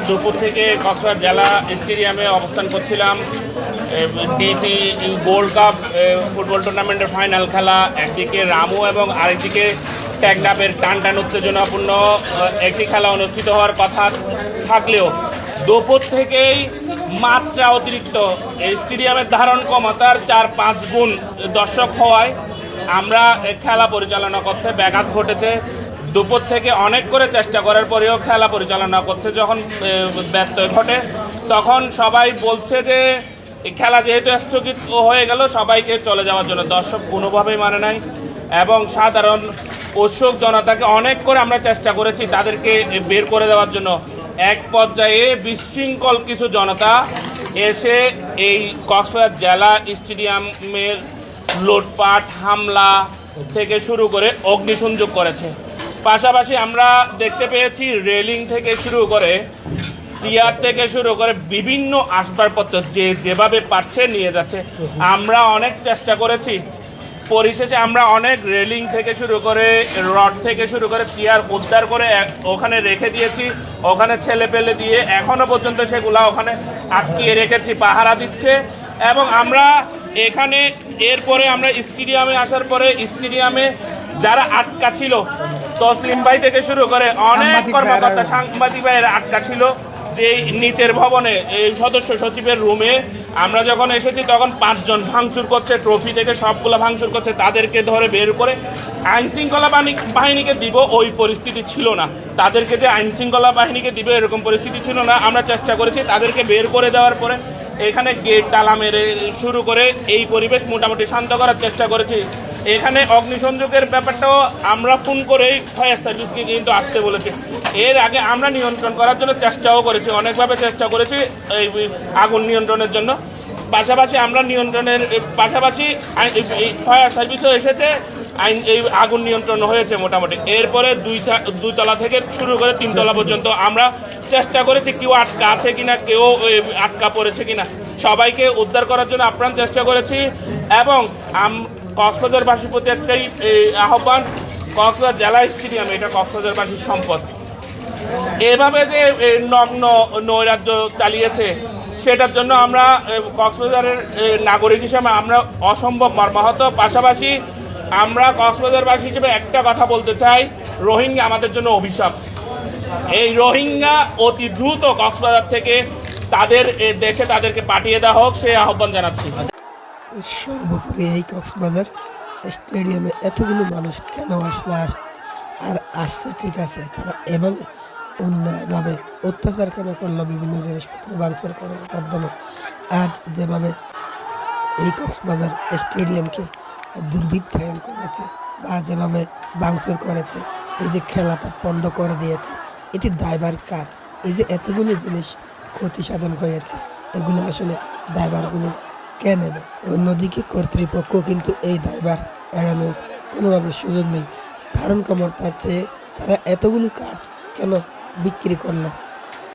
দুপুর থেকে কক্সবাজার জেলা স্টেডিয়ামে অবস্থান করছিলাম। ডিসি গোল্ড কাপ ফুটবল টুর্নামেন্টের ফাইনাল খেলা, একদিকে রামু এবং আরেকদিকে ট্যাগনাপের টান টান উত্তেজনাপূর্ণ একটি খেলা অনুষ্ঠিত হওয়ার কথা থাকলেও দুপুর থেকেই মাত্রা অতিরিক্ত। স্টেডিয়ামের ধারণ ক্ষমতার চার পাঁচ গুণ দর্শক হওয়ায় আমরা খেলা পরিচালনা করতে ব্যাঘাত ঘটেছে। দুপুর থেকে অনেক করে চেষ্টা করার পরেও খেলা পরিচালনা করতে যখন ব্যত্যয় ঘটে, তখন সবাই বলছে যে খেলা যেহেতু স্থগিত হয়ে গেল, সবাইকে চলে যাওয়ার জন্য। দর্শক কোনোভাবেই মানে নাই। এবং সাধারণ উৎসুক জনতাকে অনেক করে আমরা চেষ্টা করেছি তাদেরকে বের করে দেওয়ার জন্য। এক পর্যায়ে বিশৃঙ্খল কিছু জনতা এসে এই কক্সবাজার জেলা স্টেডিয়ামের লুটপাট, হামলা থেকে শুরু করে অগ্নিসংযোগ করেছে। পাশাপাশি আমরা দেখতে পেয়েছি রেলিং থেকে শুরু করে চেয়ার থেকে শুরু করে বিভিন্ন আসবাবপত্র যে যেভাবে পারছে নিয়ে যাচ্ছে। আমরা অনেক চেষ্টা করেছি। পরিশেষে আমরা অনেক রেলিং থেকে শুরু করে, রড থেকে শুরু করে চেয়ার উদ্ধার করে ওখানে রেখে দিয়েছি। ওখানে ছেলে পেলে দিয়ে এখনও পর্যন্ত সেগুলা ওখানে আটকিয়ে রেখেছি, পাহারা দিচ্ছে। এবং আমরা এখানে, এরপরে আমরা স্টেডিয়ামে আসার পরে স্টেডিয়ামে যারা আটকা ছিল তসলিম ভাই থেকে শুরু করে অনেক কর্মকর্তা সাংবাদিক ভাইয়েরা আটকা ছিল যে নিচের ভবনে এই সদস্য সচিবের রুমে। আমরা যখন এসেছি তখন পাঁচজন ভাঙচুর করছে ট্রফি থেকে সবগুলো ভাঙচুর করছে তাদেরকে ধরে বের করে আইন শৃঙ্খলা বাহিনী- বাহিনীকে দিব ওই পরিস্থিতি ছিল না। তাদেরকে যে আইন শৃঙ্খলা বাহিনীকে দিবে এরকম পরিস্থিতি ছিল না। আমরা চেষ্টা করেছি তাদেরকে বের করে দেওয়ার পরে এখানে গেট তালা মেরে শুরু করে এই পরিবেশ মোটামুটি শান্ত করার চেষ্টা করেছি। এখানে অগ্নিসংযোগের ব্যাপারটাও আমরা ফোন করেই ফায়ার সার্ভিসকে কিন্তু আসতে বলেছি। এর আগে আমরা নিয়ন্ত্রণ করার জন্য চেষ্টাও করেছি, অনেকভাবে চেষ্টা করেছি এই আগুন নিয়ন্ত্রণের জন্য। পাশাপাশি আমরা নিয়ন্ত্রণের, পাশাপাশি ফায়ার সার্ভিসও এসেছে, আইন, এই আগুন নিয়ন্ত্রণ হয়েছে মোটামুটি। এরপরে দুই থা- দুই তলা থেকে শুরু করে তিনতলা পর্যন্ত আমরা চেষ্টা করেছি কেউ আটকা আছে কিনা, কেউ আটকা পড়েছে কিনা। সবাইকে উদ্ধার করার জন্য আপ্রাণ চেষ্টা করেছি এবং কক্সবাজারবাসীর প্রতি একটাই আহ্বান, কক্সবাজার জেলা স্টেডিয়াম, এটা কক্সবাজারবাসীর সম্পদ। এভাবে যে নগ্ন নৈরাজ্য চালিয়েছে, সেটার জন্য আমরা কক্সবাজারের নাগরিক হিসেবে আমরা অসম্ভব মর্মাহত। পাশাপাশি আমরা কক্সবাজারবাসী হিসেবে একটা কথা বলতে চাই, রোহিঙ্গা আমাদের জন্য অভিশাপ। এই রোহিঙ্গা অতি দ্রুত কক্সবাজার থেকে তাদের দেশে তাদেরকে পাঠিয়ে দেওয়া হোক, সে আহ্বান জানাচ্ছি। সর্বোপরি এই কক্সবাজার স্টেডিয়ামে এতগুলো মানুষ কেন আসলো আস, আর আসছে ঠিক আছে, তারা এভাবে অন্যায়ভাবে অত্যাচার কেন করল বিভিন্ন জিনিসপত্র ভাঙচুর করার মাধ্যমে? আজ যেভাবে এই কক্সবাজার স্টেডিয়ামকে দুর্বৃত্তায়ন করেছে বা যেভাবে ভাঙচুর করেছে, এই যে খেলাটা পণ্ড করে দিয়েছে, এটি দায়বার কার? এই যে এতগুলো জিনিস ক্ষতি সাধন হয়েছে, এগুলো আসলে দায়বারগুলো কে নেবে অন্যদিকে কর্তৃপক্ষ কিন্তু এই দায়বার এড়ানোর কোনোভাবে সুযোগ নেই। কারণ কমর তার চেয়ে তারা এতগুলো কাঠ কেন বিক্রি করল?